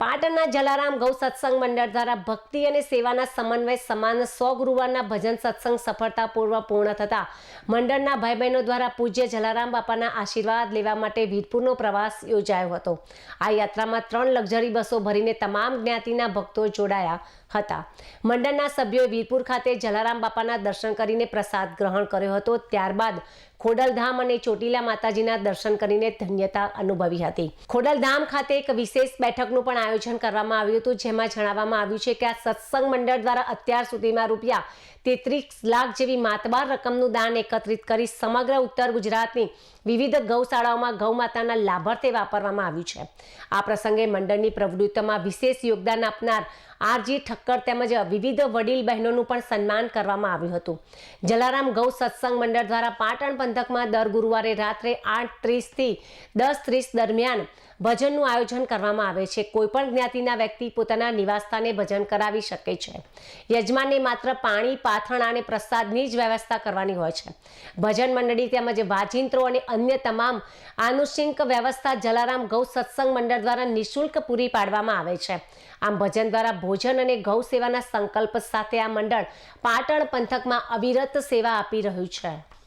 પાટણના જલારામ ગૌ સત્સંગ મંડળ દ્વારા ભક્તિ અને સેવાના સમન્વય સમાન સો ગુરુવારના ભજન સત્સંગ સફળતાપૂર્વક પૂર્ણ થતા મંડળના ભાઈ બહેનો દ્વારા પૂજ્ય જલારામ બાપાના આશીર્વાદ લેવા માટે વીરપુરનો પ્રવાસ યોજાયો હતો. આ યાત્રામાં ત્રણ લક્ઝરી બસો ભરીને તમામ જ્ઞાતિના ભક્તો જોડાયા હતા. મંડળના સભ્યોએ વીરપુર ખાતે જલારામ બાપાના દર્શન કરીને પ્રસાદ ગ્રહણ કર્યો હતો. ત્યારબાદ ખોડલધામ અને ચોટીલા માતાજીના દર્શન કરીને ધન્યતા અનુભવી હતી. ખોડલધામ ખાતે એક વિશેષ બેઠકનું પણ આયોજન કરવામાં આવ્યું હતું, જેમાં જણાવવામાં આવ્યું છે કે આ સત્સંગ મંડળ દ્વારા અત્યાર સુધીમાં રૂપિયા તેત્રીસ લાખ જેવી માતબાર રકમનું દાન એકત્રિત કરી સમગ્ર ઉત્તર ગુજરાતની વિવિધ ગૌશાળાઓમાં ગૌમાતાના લાભાર્થે વાપરવામાં આવ્યું છે. આ પ્રસંગે મંડળની પ્રવૃત્તિઓમાં વિશેષ યોગદાન આપનાર આરજી ઠક્કર તેમજ વિવિધ વડીલ બહેનોનું પણ સન્માન કરવામાં આવ્યું હતું. જલારામ ગૌ સત્સંગ મંડળ દ્વારા પાટણ પંથકમાં દર ગુરુવારે રાત્રે આઠ ત્રીસથી દસ ત્રીસ દરમિયાન ભજનનું આયોજન કરવામાં આવે છે. કોઈપણ જ્ઞાતિના વ્યક્તિ પોતાના નિવાસસ્થાને ભજન કરાવી શકે છે. યજમાનને માત્ર પાણી, પાથણ અને પ્રસાદની જ વ્યવસ્થા કરવાની હોય છે. ભજન મંડળી તેમજ વાજિંત્રો અને અન્ય તમામ આનુષિંક વ્યવસ્થા જલારામ ગૌ સત્સંગ મંડળ દ્વારા નિઃશુલ્ક પૂરી પાડવામાં આવે છે. આમ ભજન દ્વારા ભોજન અને ગૌ સેવાના સંકલ્પ સાથે આ મંડળ પાટણ પંથકમાં અવિરત સેવા આપી રહ્યું છે.